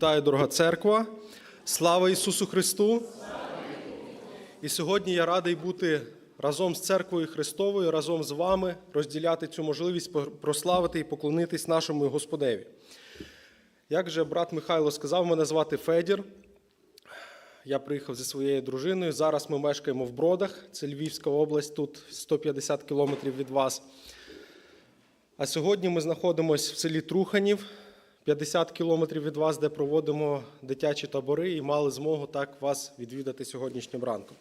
Вітаю, дорога церква! Слава Ісусу Христу! І сьогодні я радий бути разом з церквою Христовою, разом з вами, розділяти цю можливість прославити і поклонитись нашому Господеві. Як же брат Михайло сказав, мене звати Федір. Я приїхав зі своєю дружиною. Зараз ми мешкаємо в Бродах, це Львівська область, тут 150 кілометрів від вас. А сьогодні ми знаходимося в селі Труханів, 50 кілометрів від вас, де проводимо дитячі табори і мали змогу так вас відвідати сьогоднішнім ранком.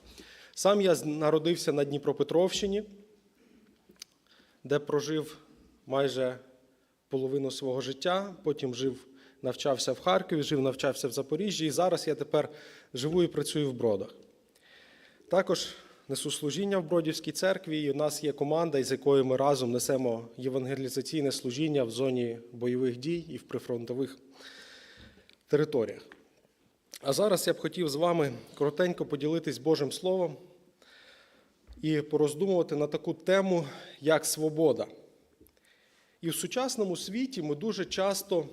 Сам я народився на Дніпропетровщині, де прожив майже половину свого життя, потім жив, навчався в Харкові, жив, навчався в Запоріжжі, і зараз я тепер живу і працюю в Бродах. Також несу служіння в Бродівській церкві, і у нас є команда, із якою ми разом несемо євангелізаційне служіння в зоні бойових дій і в прифронтових територіях. А зараз я б хотів з вами коротенько поділитись Божим Словом і пороздумувати на таку тему, як свобода. І в сучасному світі ми дуже часто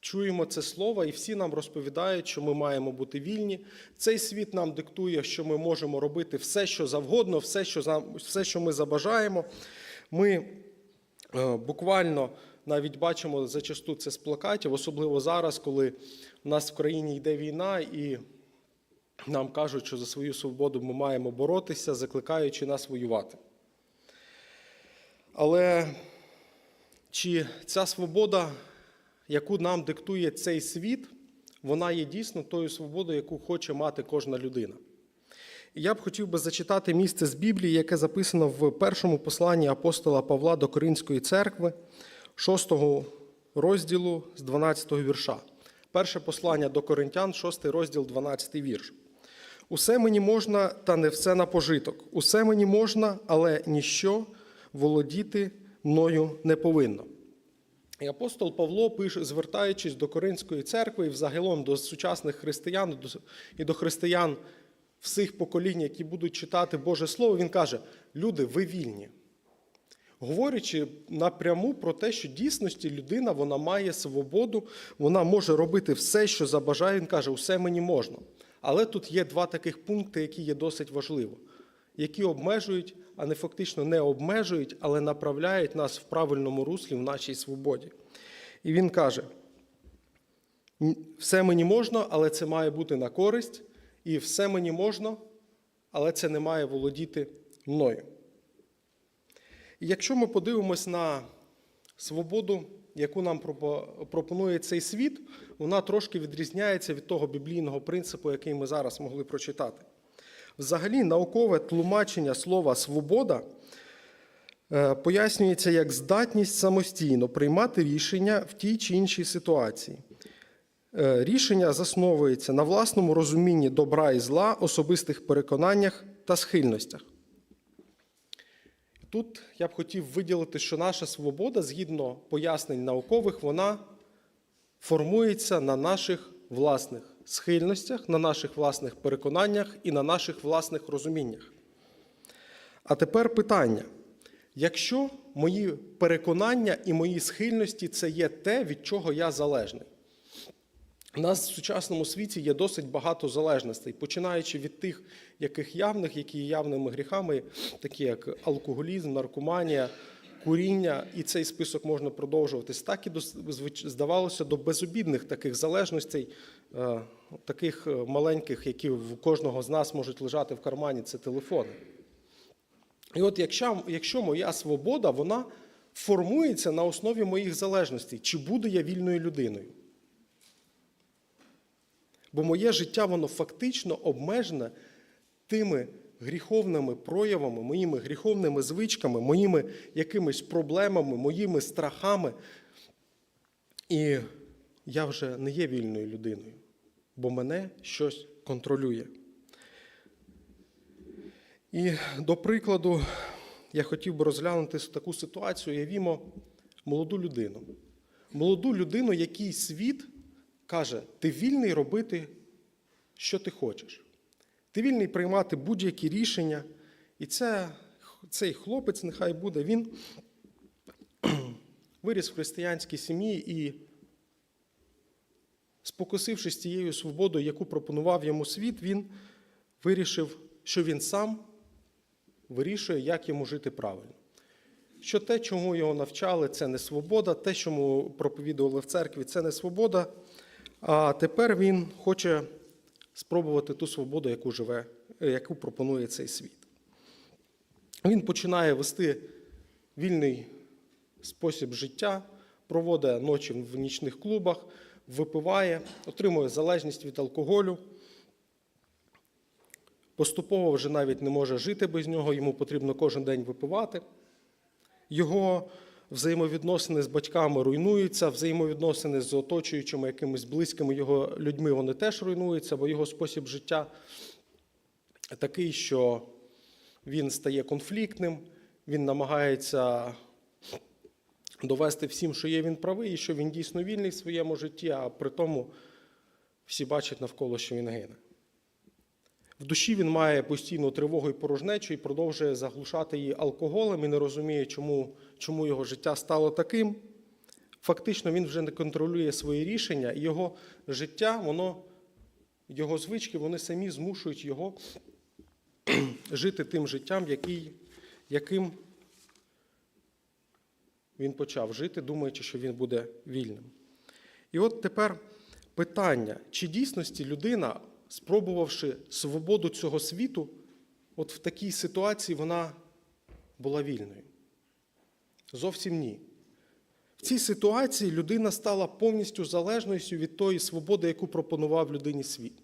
чуємо це слово, і всі нам розповідають, що ми маємо бути вільні. Цей світ нам диктує, що ми можемо робити все, що завгодно, все, що, все, що ми забажаємо. Ми е, буквально навіть бачимо зачасту це з плакатів, особливо зараз, коли у нас в країні йде війна, і нам кажуть, що за свою свободу ми маємо боротися, закликаючи нас воювати. Але чи ця свобода, яку нам диктує цей світ, вона є дійсно тою свободою, яку хоче мати кожна людина? І я б хотів би зачитати місце з Біблії, яке записано в першому посланні апостола Павла до Коринської церкви, 6 розділу з 12 вірша. Перше послання до Коринтян, 6 розділ, 12 вірш. Усе мені можна, та не все на пожиток. Усе мені можна, але ніщо володіти мною не повинно. І апостол Павло пише, звертаючись до Коринської церкви і взагалом до сучасних християн і до християн всіх поколінь, які будуть читати Боже Слово, він каже: люди, ви вільні. Говорячи напряму про те, що дійсності людина вона має свободу, вона може робити все, що забажає. Він каже, усе мені можна. Але тут є два таких пункти, які є досить важливо, які обмежують, а не фактично не обмежують, але направляють нас в правильному руслі в нашій свободі. І він каже: все мені можна, але це має бути на користь, і все мені можна, але це не має володіти мною. І якщо ми подивимось на свободу, яку нам пропонує цей світ, вона трошки відрізняється від того біблійного принципу, який ми зараз могли прочитати. Взагалі, наукове тлумачення слова свобода пояснюється як здатність самостійно приймати рішення в тій чи іншій ситуації. Рішення засновується на власному розумінні добра і зла, особистих переконаннях та схильностях. Тут я б хотів виділити, що наша свобода, згідно пояснень наукових, вона формується на наших власних схильностях, на наших власних переконаннях і на наших власних розуміннях. А тепер питання: якщо мої переконання і мої схильності це є те, від чого я залежний. У нас в сучасному світі є досить багато залежностей, починаючи від тих, яких явних, які є явними гріхами, такі як алкоголізм, наркоманія, куріння, і цей список можна продовжуватись, так і здавалося до безобідних таких залежностей, таких маленьких, які в кожного з нас можуть лежати в кармані, це телефони. І от якщо, якщо моя свобода, вона формується на основі моїх залежностей, чи буду я вільною людиною? Бо моє життя, воно фактично обмежене тими гріховними проявами, моїми гріховними звичками, моїми якимись проблемами, моїми страхами. І я вже не є вільною людиною, бо мене щось контролює. І до прикладу, я хотів би розглянути таку ситуацію, уявімо молоду людину. Молоду людину, який світ каже, ти вільний робити, що ти хочеш. Ти вільний приймати будь-які рішення. І це, цей хлопець, нехай буде, він виріс в християнській сім'ї і Спокусившись тією свободою, яку пропонував йому світ, він вирішив, що він сам вирішує, як йому жити правильно. Що те, чому його навчали, це не свобода, те, що йому проповідували в церкві, це не свобода. А тепер він хоче спробувати ту свободу, яку живе, яку пропонує цей світ. Він починає вести вільний спосіб життя, проводить ночі в нічних клубах, випиває, отримує залежність від алкоголю. Поступово вже навіть не може жити без нього, йому потрібно кожен день випивати. Його взаємовідносини з батьками руйнуються, взаємовідносини з оточуючими якимись близькими його людьми вони теж руйнуються, бо його спосіб життя такий, що він стає конфліктним, він намагається довести всім, що є він правий, і що він дійсно вільний в своєму житті, а при тому всі бачать навколо, що він гине. В душі він має постійну тривогу і порожнечу і продовжує заглушати її алкоголем і не розуміє, чому, чому його життя стало таким. Фактично, він вже не контролює свої рішення, і його життя, воно, його звички, вони самі змушують його жити тим життям, який, яким він почав жити, думаючи, що він буде вільним. І от тепер питання, чи дійсності людина, спробувавши свободу цього світу, от в такій ситуації вона була вільною? Зовсім ні. В цій ситуації людина стала повністю залежною від тої свободи, яку пропонував людині світ.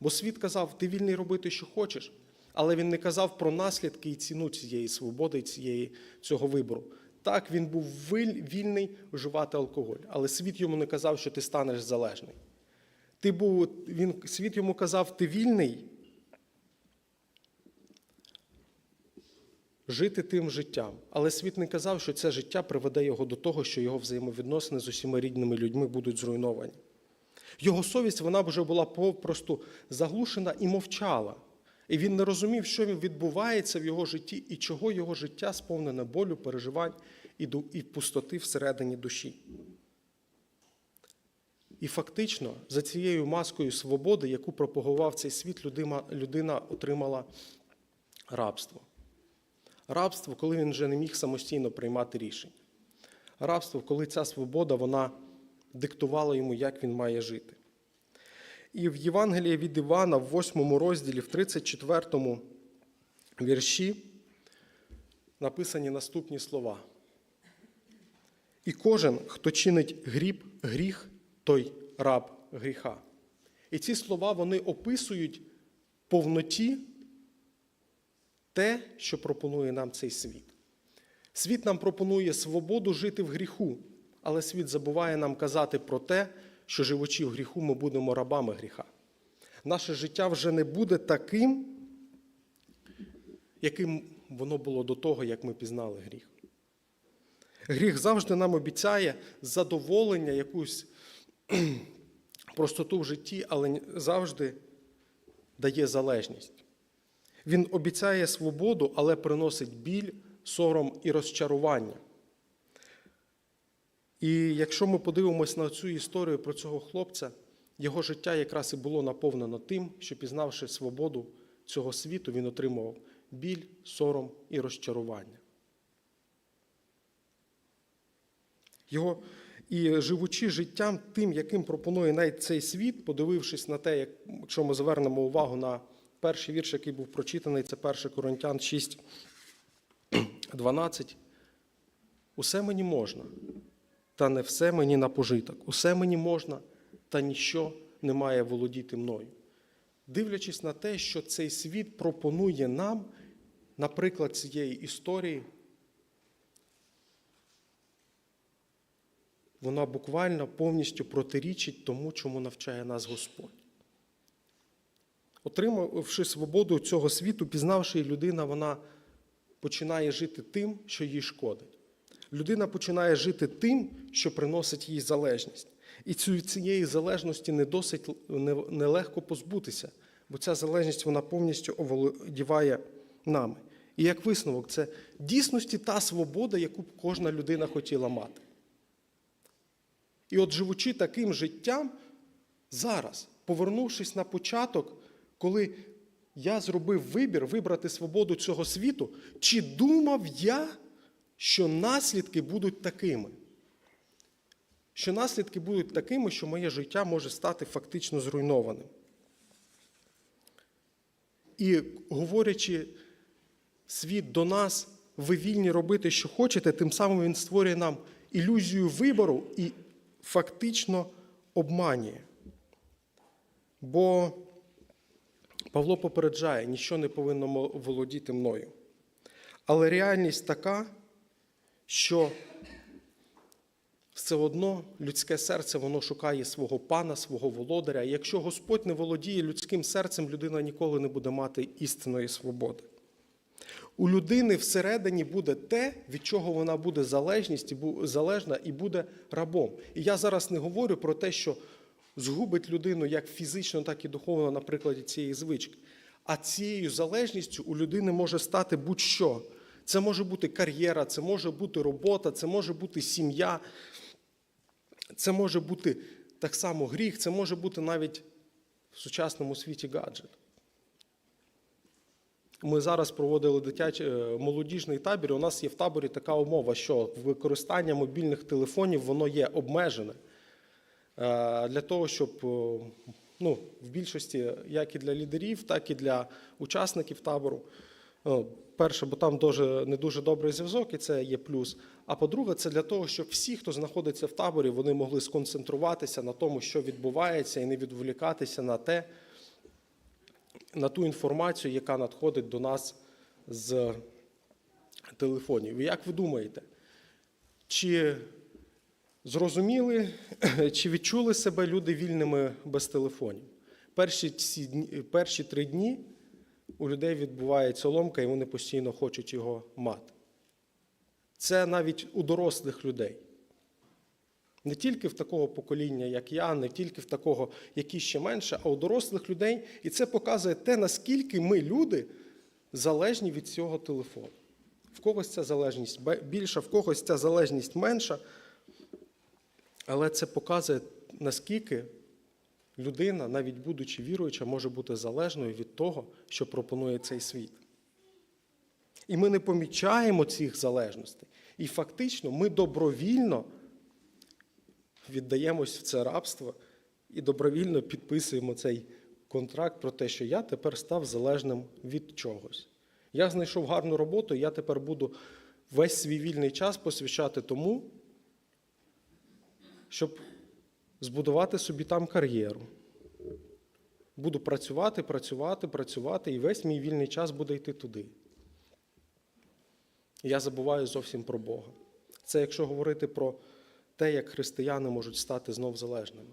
Бо світ казав, ти вільний робити, що хочеш, але він не казав про наслідки і ціну цієї свободи цієї, цього вибору. Так, він був вільний вживати алкоголь, але світ йому не казав, що ти станеш залежний. Ти був, він, Світ йому казав, ти вільний жити тим життям. Але світ не казав, що це життя приведе його до того, що його взаємовідносини з усіма рідними людьми будуть зруйновані. Його совість вона вже була попросту заглушена і мовчала. І він не розумів, що відбувається в його житті і чого його життя сповнене болю, переживань і пустоти всередині душі. І фактично за цією маскою свободи, яку пропагував цей світ, людина, отримала рабство. Рабство, коли він вже не міг самостійно приймати рішення. Рабство, коли ця свобода вона диктувала йому, як він має жити. І в Євангелії від Івана, в 8 розділі, в 34 вірші, написані наступні слова. І кожен, хто чинить гріб, гріх, той раб гріха. І ці слова вони описують повноті те, що пропонує нам цей світ. Світ нам пропонує свободу жити в гріху, але світ забуває нам казати про те, що живучи в гріху, ми будемо рабами гріха. Наше життя вже не буде таким, яким воно було до того, як ми пізнали гріх. Гріх завжди нам обіцяє задоволення, якусь простоту в житті, але завжди дає залежність. Він обіцяє свободу, але приносить біль, сором і розчарування. І якщо ми подивимось на цю історію про цього хлопця, його життя якраз і було наповнено тим, що, пізнавши свободу цього світу, він отримував біль, сором і розчарування. Його і живучи життям тим, яким пропонує навіть цей світ, подивившись на те, якщо ми звернемо увагу на перший вірш, який був прочитаний, це 1 Коринтян 6, 12. Усе мені можна, та не все мені на пожиток. Усе мені можна, та ніщо не має володіти мною. Дивлячись на те, що цей світ пропонує нам, наприклад, цієї історії, вона буквально повністю протирічить тому, чому навчає нас Господь. Отримавши свободу цього світу, пізнавши її, людина, вона починає жити тим, що їй шкодить. Людина починає жити тим, що приносить їй залежність. І цієї залежності не досить нелегко позбутися, бо ця залежність вона повністю оволодіває нами. І як висновок, це дійсності та свобода, яку б кожна людина хотіла мати. І от живучи таким життям, зараз, повернувшись на початок, коли я зробив вибір вибрати свободу цього світу, чи думав я, що наслідки будуть такими? Що наслідки будуть такими, що моє життя може стати фактично зруйнованим. І говорячи світ до нас, ви вільні робити, що хочете, тим самим він створює нам ілюзію вибору і фактично обманює. Бо Павло попереджає, ніщо не повинно володіти мною. Але реальність така, що все одно людське серце воно шукає свого пана, свого володаря. Якщо Господь не володіє людським серцем, людина ніколи не буде мати істинної свободи. У людини всередині буде те, від чого вона буде залежність, залежна і буде рабом. І я зараз не говорю про те, що згубить людину як фізично, так і духовно на прикладі цієї звички. А цією залежністю у людини може стати будь-що. Це може бути кар'єра, це може бути робота, це може бути сім'я, це може бути так само гріх, це може бути навіть в сучасному світі гаджет. Ми зараз проводили дитячий е, молодіжний табір. У нас є в таборі така умова, що використання мобільних телефонів воно є обмежене. Е, Для того, щоб е, ну, в більшості, як і для лідерів, так і для учасників табору. Перше, бо там дуже, не дуже добрий зв'язок, і це є плюс. А по-друге, це для того, щоб всі, хто знаходиться в таборі, вони могли сконцентруватися на тому, що відбувається, і не відволікатися на те, на ту інформацію, яка надходить до нас з телефонів. Як ви думаєте, чи зрозуміли, чи відчули себе люди вільними без телефонів? Перші, ці перші три дні у людей відбувається ломка, і вони постійно хочуть його мати. Це навіть у дорослих людей. Не тільки в такого покоління, як я, не тільки в такого, які ще менше, а у дорослих людей. І це показує те, наскільки ми, люди, залежні від цього телефону. В когось ця залежність більша, в когось ця залежність менша. Але це показує, наскільки людина, навіть будучи віруюча, може бути залежною від того, що пропонує цей світ. І ми не помічаємо цих залежностей. І фактично ми добровільно віддаємось в це рабство і добровільно підписуємо цей контракт про те, що я тепер став залежним від чогось. Я знайшов гарну роботу, я тепер буду весь свій вільний час посвящати тому, щоб збудувати собі там кар'єру. Буду працювати, працювати, працювати, і весь мій вільний час буде йти туди. Я забуваю зовсім про Бога. Це якщо говорити про те, як християни можуть стати знов залежними.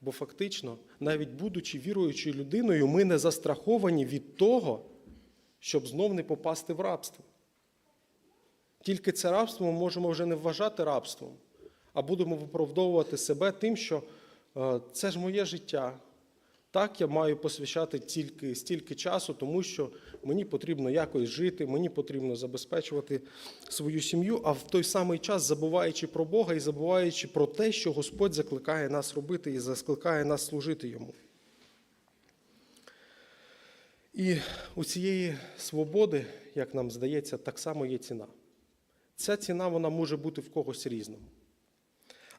Бо фактично, навіть будучи віруючою людиною, ми не застраховані від того, щоб знов не попасти в рабство. Тільки це рабство ми можемо вже не вважати рабством, а будемо виправдовувати себе тим, що е, це ж моє життя. Так, я маю посвящати тільки стільки часу, тому що мені потрібно якось жити, мені потрібно забезпечувати свою сім'ю, а в той самий час забуваючи про Бога і забуваючи про те, що Господь закликає нас робити і закликає нас служити йому. І у цієї свободи, як нам здається, так само є ціна. Ця ціна вона може бути в когось різною.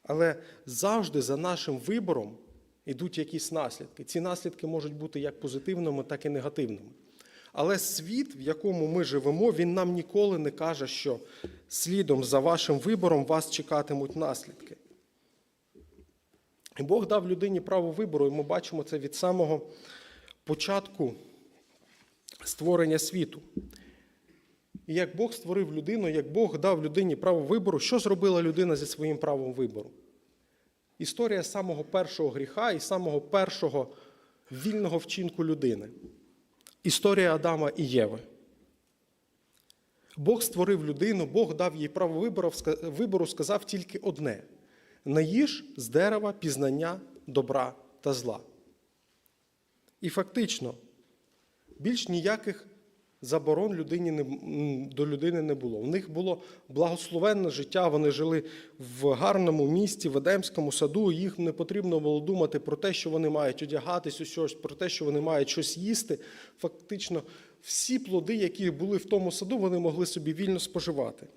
Але завжди за нашим вибором йдуть якісь наслідки. Ці наслідки можуть бути як позитивними, так і негативними. Але світ, в якому ми живемо, він нам ніколи не каже, що слідом за вашим вибором вас чекатимуть наслідки. І Бог дав людині право вибору, і ми бачимо це від самого початку створення світу. І як Бог створив людину, як Бог дав людині право вибору, що зробила людина зі своїм правом вибору? Історія самого першого гріха і самого першого вільного вчинку людини. Історія Адама і Єви. Бог створив людину, Бог дав їй право вибору, сказав тільки одне: не з дерева пізнання добра та зла. І фактично, більш ніяких заборон людині не, до людини не було. У них було благословенне життя, вони жили в гарному місті, в Едемському саду. Їх не потрібно було думати про те, що вони мають одягатись щось, про те, що вони мають щось їсти. Фактично, всі плоди, які були в тому саду, вони могли собі вільно споживати.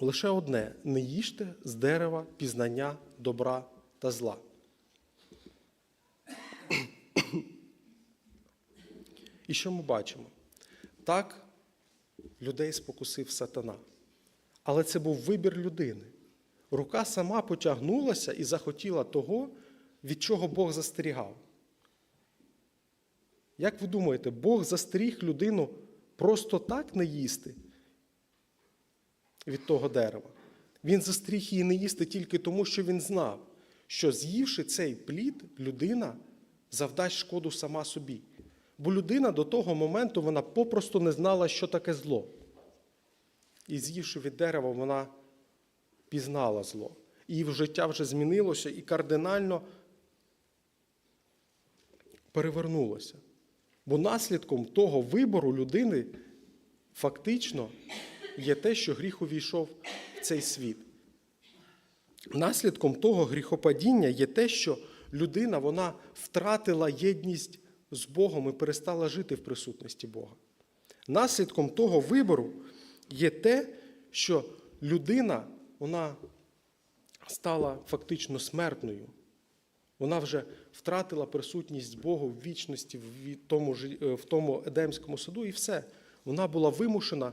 Лише одне: не їжте з дерева пізнання добра та зла. І що ми бачимо? Так, людей спокусив сатана. Але це був вибір людини. Рука сама потягнулася і захотіла того, від чого Бог застерігав. Як ви думаєте, Бог застеріг людину просто так не їсти від того дерева? Він застеріг її не їсти тільки тому, що він знав, що з'ївши цей плід, людина завдасть шкоду сама собі. Бо людина до того моменту вона попросту не знала, що таке зло. І з'ївши від дерева, вона пізнала зло. Її життя вже змінилося і кардинально перевернулося. Бо наслідком того вибору людини фактично є те, що гріх увійшов в цей світ. Наслідком того гріхопадіння є те, що людина вона втратила єдність з Богом і перестала жити в присутності Бога. Наслідком того вибору є те, що людина вона стала фактично смертною. Вона вже втратила присутність Бога в вічності, в тому, е, в тому Едемському саду, і все. Вона була вимушена,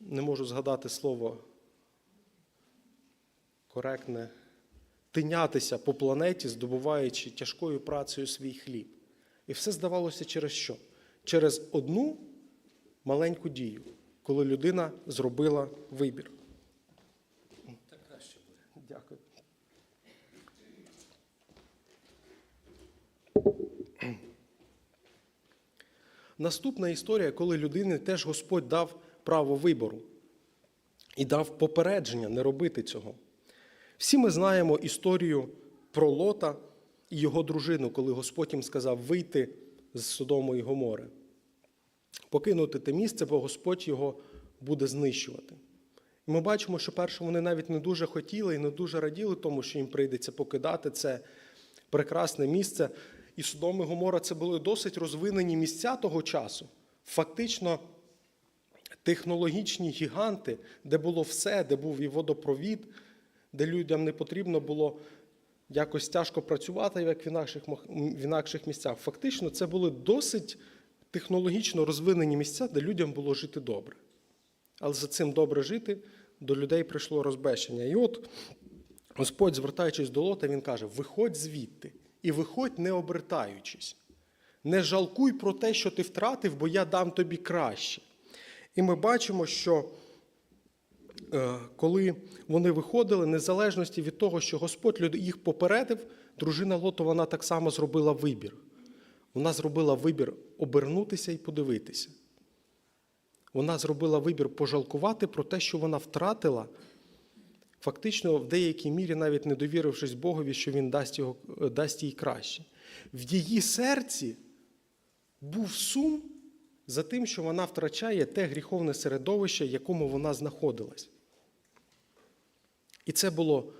не можу згадати слово коректне, тинятися по планеті, здобуваючи тяжкою працею свій хліб. І все здавалося через що? Через одну маленьку дію, коли людина зробила вибір. Так краще буде. Дякую. Наступна історія, коли людині теж Господь дав право вибору і дав попередження не робити цього. Всі ми знаємо історію про Лота і його дружину, коли Господь їм сказав вийти з Содому і Гомори, покинути те місце, бо Господь його буде знищувати. І ми бачимо, що перше вони навіть не дуже хотіли і не дуже раділи тому, що їм прийдеться покидати це прекрасне місце. І Содом і Гомора це були досить розвинені місця того часу. Фактично, технологічні гіганти, де було все, де був і водопровід, де людям не потрібно було якось тяжко працювати, як в інакших, в інакших місцях. Фактично, це були досить технологічно розвинені місця, де людям було жити добре. Але за цим добре жити до людей прийшло розбещення. І от Господь, звертаючись до Лота, він каже: виходь звідти і виходь, не обертаючись. Не жалкуй про те, що ти втратив, бо я дам тобі краще. І ми бачимо, що коли вони виходили, незалежності від того, що Господь їх попередив, дружина Лоту вона так само зробила вибір. Вона зробила вибір обернутися і подивитися. Вона зробила вибір пожалкувати про те, що вона втратила, фактично в деякій мірі, навіть не довірившись Богові, що Він дасть, його, е, дасть їй краще. В її серці був сум за тим, що вона втрачає те гріховне середовище, в якому вона знаходилась. І це було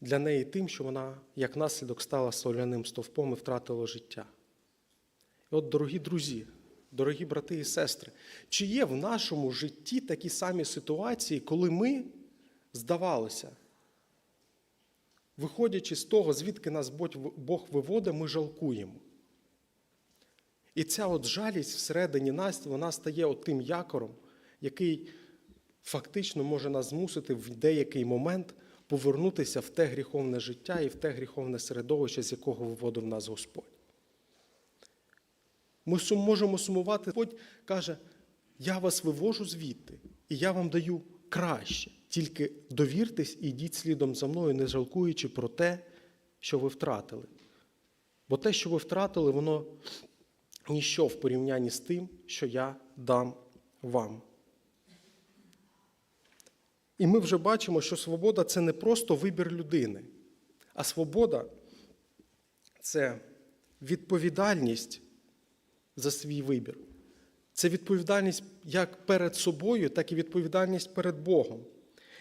для неї тим, що вона, як наслідок, стала соляним стовпом і втратила життя. І от, дорогі друзі, дорогі брати і сестри, чи є в нашому житті такі самі ситуації, коли ми, здавалося, виходячи з того, звідки нас Бог- виводить, ми жалкуємо. І ця от жалість всередині нас, вона стає от тим якором, який фактично може нас змусити в деякий момент повернутися в те гріховне життя і в те гріховне середовище, з якого виводив нас Господь. Ми можемо сумувати. Господь каже, я вас вивожу звідти, і я вам даю краще. Тільки довіртесь і йдіть слідом за мною, не жалкуючи про те, що ви втратили. Бо те, що ви втратили, воно ніщо в порівнянні з тим, що я дам вам. І ми вже бачимо, що свобода це не просто вибір людини, а свобода це відповідальність за свій вибір. Це відповідальність як перед собою, так і відповідальність перед Богом.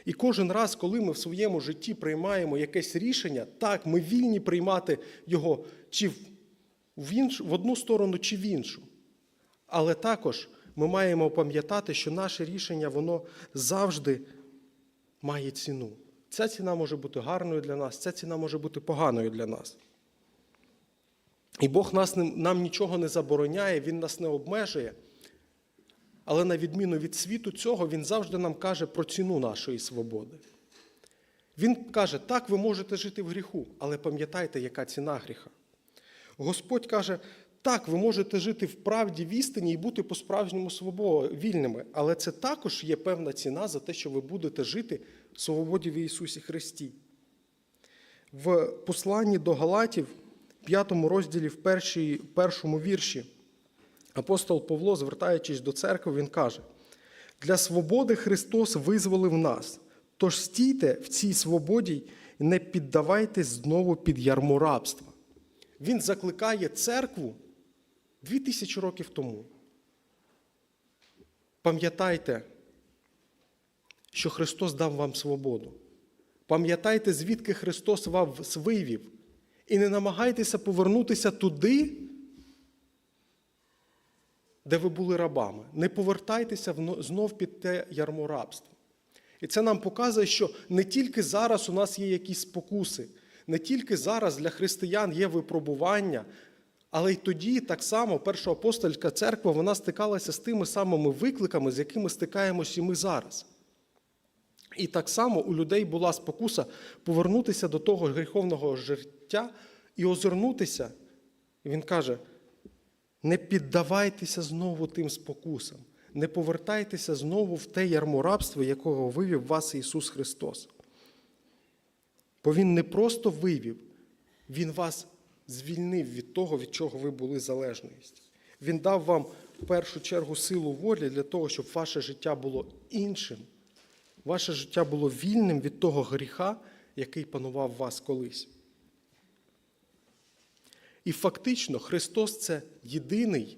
І кожен раз, коли ми в своєму житті приймаємо якесь рішення, так, ми вільні приймати його чи в, в, іншу, в одну сторону, чи в іншу. Але також ми маємо пам'ятати, що наше рішення воно завжди має ціну. Ця ціна може бути гарною для нас, ця ціна може бути поганою для нас. І Бог нас, нам нічого не забороняє, Він нас не обмежує. Але на відміну від світу цього, Він завжди нам каже про ціну нашої свободи. Він каже, так, ви можете жити в гріху, але пам'ятайте, яка ціна гріха. Господь каже, так, ви можете жити в правді, в істині і бути по-справжньому вільними, але це також є певна ціна за те, що ви будете жити в свободі в Ісусі Христі. В посланні до Галатів, 5 розділі, в першій, першому вірші, апостол Павло, звертаючись до церкви, він каже: для свободи Христос визволив нас. Тож стійте в цій свободі і не піддавайтесь знову під ярмо рабства. Він закликає церкву дві тисячі років тому. Пам'ятайте, що Христос дав вам свободу. Пам'ятайте, звідки Христос вас вивів. І не намагайтеся повернутися туди, де ви були рабами. Не повертайтеся знов під те ярмо рабства. І це нам показує, що не тільки зараз у нас є якісь спокуси, не тільки зараз для християн є випробування, але й тоді так само перша апостольська церква вона стикалася з тими самими викликами, з якими стикаємося і ми зараз. І так само у людей була спокуса повернутися до того гріховного життя і озирнутися. Він каже: не піддавайтеся знову тим спокусам, не повертайтеся знову в те ярмо рабства, якого вивів вас Ісус Христос. Бо Він не просто вивів, Він вас звільнив від того, від чого ви були залежності. Він дав вам в першу чергу силу волі для того, щоб ваше життя було іншим. Ваше життя було вільним від того гріха, який панував вас колись. І фактично Христос це єдиний,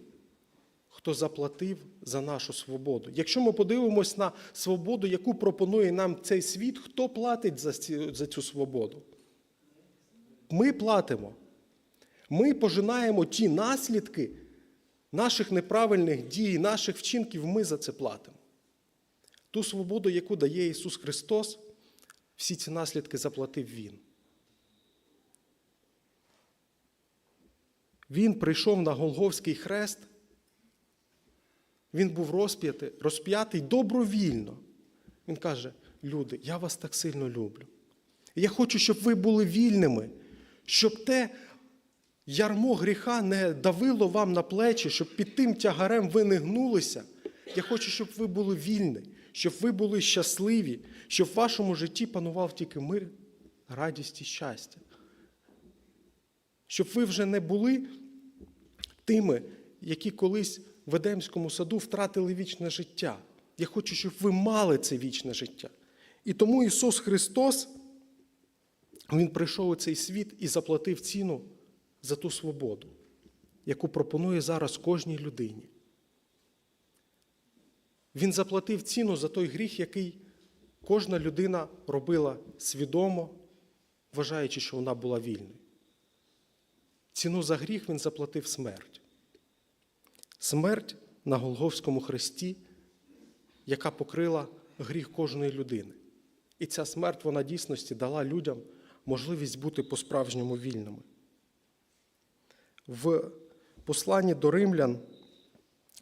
хто заплатив за нашу свободу. Якщо ми подивимось на свободу, яку пропонує нам цей світ, хто платить за ці- за цю свободу? Ми платимо. Ми пожинаємо ті наслідки наших неправильних дій, наших вчинків, ми за це платимо. Ту свободу, яку дає Ісус Христос, всі ці наслідки заплатив Він. Він прийшов на Голговський хрест, він був розп'ятий, розп'ятий добровільно. Він каже: люди, я вас так сильно люблю. Я хочу, щоб ви були вільними, щоб те ярмо гріха не давило вам на плечі, щоб під тим тягарем ви не гнулися. Я хочу, щоб ви були вільні, щоб ви були щасливі, щоб в вашому житті панував тільки мир, радість і щастя. Щоб ви вже не були тими, які колись в Едемському саду втратили вічне життя. Я хочу, щоб ви мали це вічне життя. І тому Ісус Христос, Він прийшов у цей світ і заплатив ціну за ту свободу, яку пропонує зараз кожній людині. Він заплатив ціну за той гріх, який кожна людина робила свідомо, вважаючи, що вона була вільною. Ціну за гріх він заплатив смерть. Смерть на Голговському хресті, яка покрила гріх кожної людини. І ця смерть, вона дійсності дала людям можливість бути по-справжньому вільними. В посланні до римлян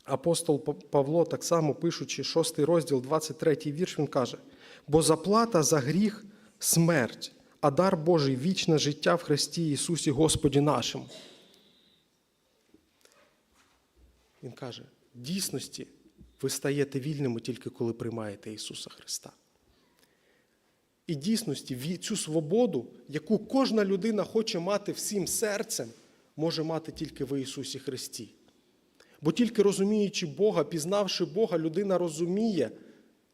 апостол Павло, так само пишучи 6 розділ, 23 вірш, він каже: бо заплата за гріх смерть, а дар Божий вічне життя в Христі Ісусі Господі нашому. Він каже: в дійсності ви стаєте вільними тільки коли приймаєте Ісуса Христа. І дійсності цю свободу, яку кожна людина хоче мати всім серцем, може мати тільки в Ісусі Христі. Бо тільки розуміючи Бога, пізнавши Бога, людина розуміє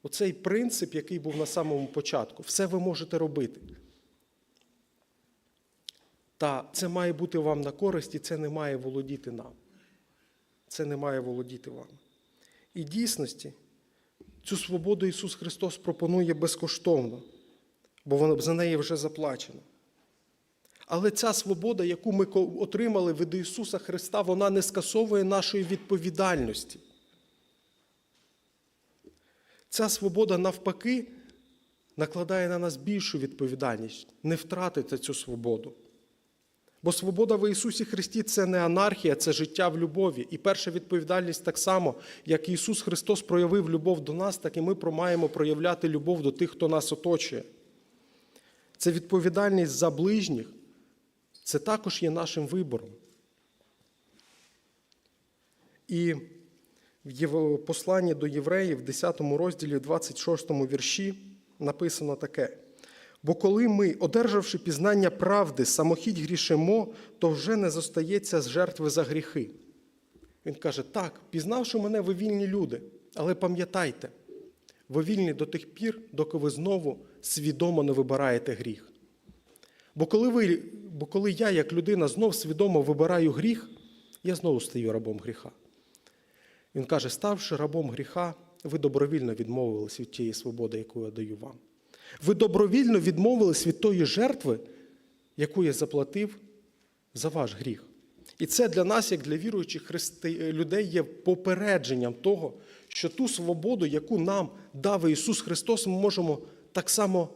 оцей принцип, який був на самому початку. Все ви можете робити. Та це має бути вам на користь, і це не має володіти нам. Це не має володіти вами. І дійсності цю свободу Ісус Христос пропонує безкоштовно, бо за неї вже заплачено. Але ця свобода, яку ми отримали від Ісуса Христа, вона не скасовує нашої відповідальності. Ця свобода, навпаки, накладає на нас більшу відповідальність не втратити цю свободу. Бо свобода в Ісусі Христі це не анархія, це життя в любові. І перша відповідальність так само, як Ісус Христос проявив любов до нас, так і ми маємо проявляти любов до тих, хто нас оточує. Це відповідальність за ближніх, це також є нашим вибором. І в посланні до євреїв, в 10 розділі, 26 вірші, написано таке. Бо коли ми, одержавши пізнання правди, самохідь грішимо, то вже не зостається з жертви за гріхи. Він каже: так, пізнавши мене, ви вільні люди, але пам'ятайте, ви вільні до тих пір, доки ви знову свідомо не вибираєте гріх. Бо коли, ви, бо коли я, як людина, знов свідомо вибираю гріх, я знову стаю рабом гріха. Він каже: ставши рабом гріха, ви добровільно відмовились від тієї свободи, яку я даю вам. Ви добровільно відмовились від тої жертви, яку я заплатив за ваш гріх. І це для нас, як для віруючих христи... людей, є попередженням того, що ту свободу, яку нам дав Ісус Христос, ми можемо так само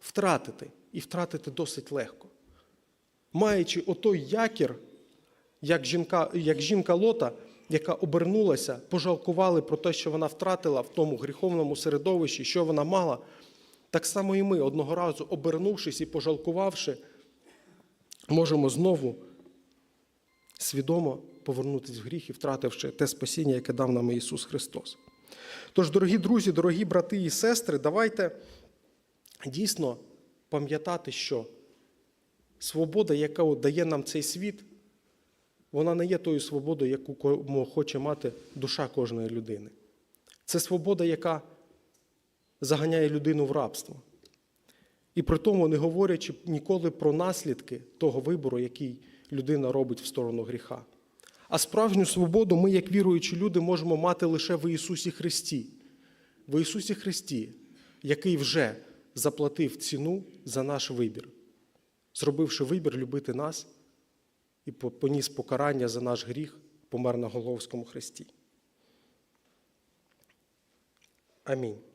втратити і втратити досить легко. Маючи отой якір, як жінка, як жінка Лота, яка обернулася, пожалкували про те, що вона втратила в тому гріховному середовищі, що вона мала. Так само і ми, одного разу, обернувшись і пожалкувавши, можемо знову свідомо повернутися в гріх і втративши те спасіння, яке дав нам Ісус Христос. Тож, дорогі друзі, дорогі брати і сестри, давайте дійсно пам'ятати, що свобода, яка дає нам цей світ, вона не є тою свободою, яку хоче мати душа кожної людини. Це свобода, яка заганяє людину в рабство. І при тому не говорячи ніколи про наслідки того вибору, який людина робить в сторону гріха. А справжню свободу ми, як віруючі люди, можемо мати лише в Ісусі Христі. В Ісусі Христі, який вже заплатив ціну за наш вибір, зробивши вибір любити нас і поніс покарання за наш гріх, помер на Головському хресті. Амінь.